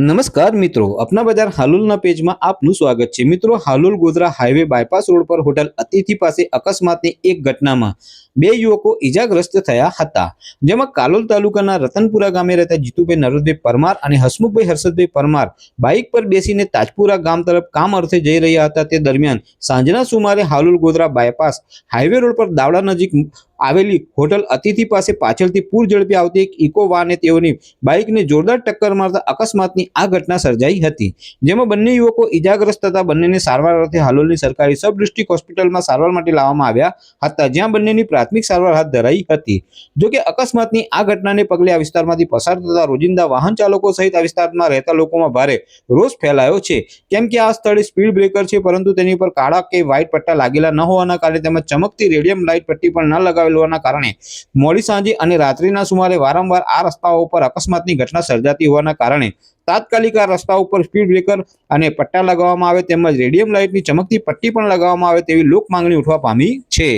નમસ્કાર મિત્રો, અપના બજાર હાલુલના પેજમાં આપનું સ્વાગત છે. મિત્રો, Halol Godhra highway bypass road પર હોટલ અતિથિ પાસે અકસ્માતની એક ઘટનામાં બે યુવકો ઈજાગ્રસ્ત થયા હતા. જેમાં કાલોલ તાલુકાના રતનપુરા ગામે રહેતા જીતુભાઈ નરોદભાઈ પરમાર અને હસમુખભાઈ હર્ષદભાઈ પરમાર બાઇક પર બેસીને તાજપુરા ગામ તરફ કામ અર્થે જઈ રહ્યા હતા. તે દરમિયાન સાંજના સુમારે Halol Godhra bypass highway road પર દાવડા નજીક આવેલી હોટલ અતિથિ પાસે પાછળથી પૂર ઝડપી આવતી એક ઇકો વાને તેઓની બાઇકને જોરદાર ટક્કર મારતા અકસ્માતની આ ઘટના સર્જાઈ હતી. જેમાં બંને યુવકો ઈજાગ્રસ્ત થતા બંનેને સારવાર અર્થે હાલોલની સરકારી સબ ડિસ્ટ્રિક્ટ હોસ્પિટલમાં સારવાર માટે લાવવામાં આવ્યા હતા. જ્યાં બંનેની પ્રાથમિક સારવાર હાથ ધરાઈ હતી. જોકે અકસ્માતની આ ઘટનાને પગલે આ વિસ્તારમાંથી પસાર થતા રોજિંદા વાહન ચાલકો સહિત આ વિસ્તારમાં રહેતા લોકોમાં ભારે રોષ ફેલાયો છે. કેમ કે આ સ્થળે સ્પીડ બ્રેકર છે, પરંતુ તેની પર કાળા કે વ્હાઇટ પટ્ટા લાગેલા ન હોવાના કારણે તેમજ ચમકતી રેડિયમ લાઇટ પટ્ટી પણ ન લગાવેલ હોવાના કારણે મોડી સાંજે અને રાત્રિના સુમારે વારંવાર આ રસ્તાઓ પર અકસ્માતની ઘટના સર્જાતી હોવાના કારણે તાત્કાલિક આ રસ્તા ઉપર સ્પીડ બ્રેકર અને પટ્ટા લગાવવામાં આવે તેમજ રેડિયમ લાઇટની ચમકતી પટ્ટી પણ લગાવવામાં આવે તેવી લોક માંગણી ઉઠવા પામી છે.